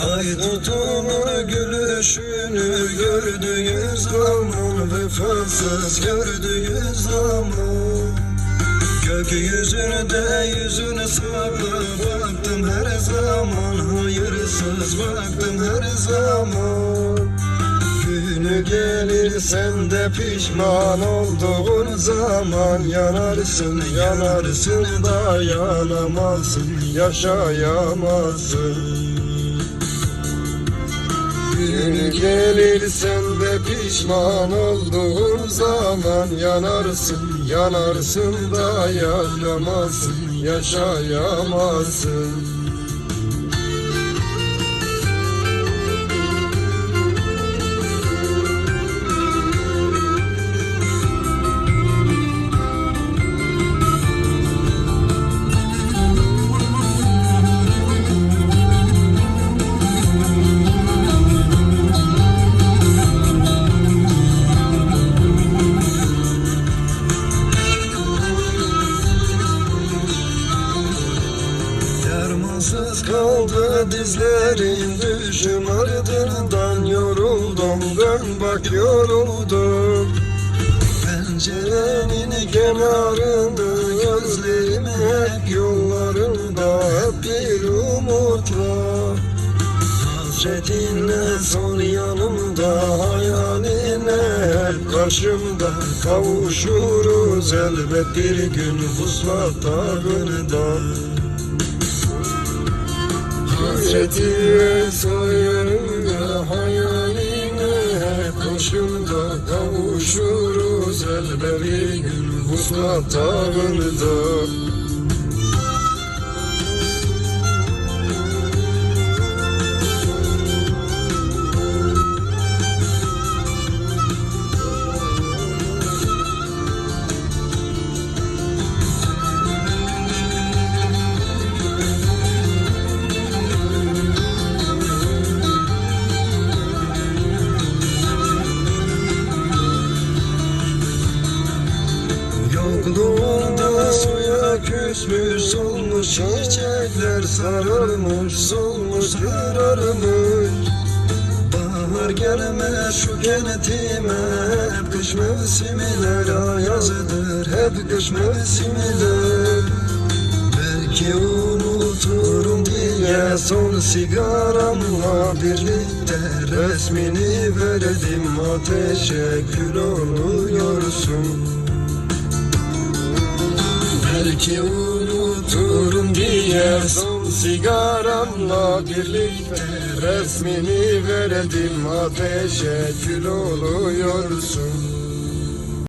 Haydutunu gülüşünü gördüğünüz zaman Vefasız gördüğünüz zaman. Gök yüzünde yüzünü saklı baktım her zaman Hayırsız baktım her zaman. Günü gelir sen de pişman olduğun zaman Yanarsın yanarsın dayanamazsın yaşayamazsın. Günü gelir sen de pişman olduğun zaman Yanarsın yanarsın dayanamazsın Yaşayamazsın Dermansız kaldı dizlerim Düşüm ardından yoruldum. Ben bak yoruldum. Pencerenin kenarında Gözlerim hep yollarında Hep bir umut var Hasretinle son yanımda Hayaline hep karşımda. Kavuşuruz elbet bir gün Vuslat dağında Hasreti soyunda hayaline koşunda kavuşuruz. Elbet bir gün vuslat dağında Yokluğunda suya küsmüş solmuş çiçekler sararmış solmuş kararmış Bahar gelmez şu kentime hep kış mevsimiler ayazıdır hep kış mevsimiler. Belki unuturum diye son sigaramla birlikte resmini verdim ateşe kül oluyorsun Belki unuturum diye son sigaramla birlikte resmini verdim ateşe kül oluyorsun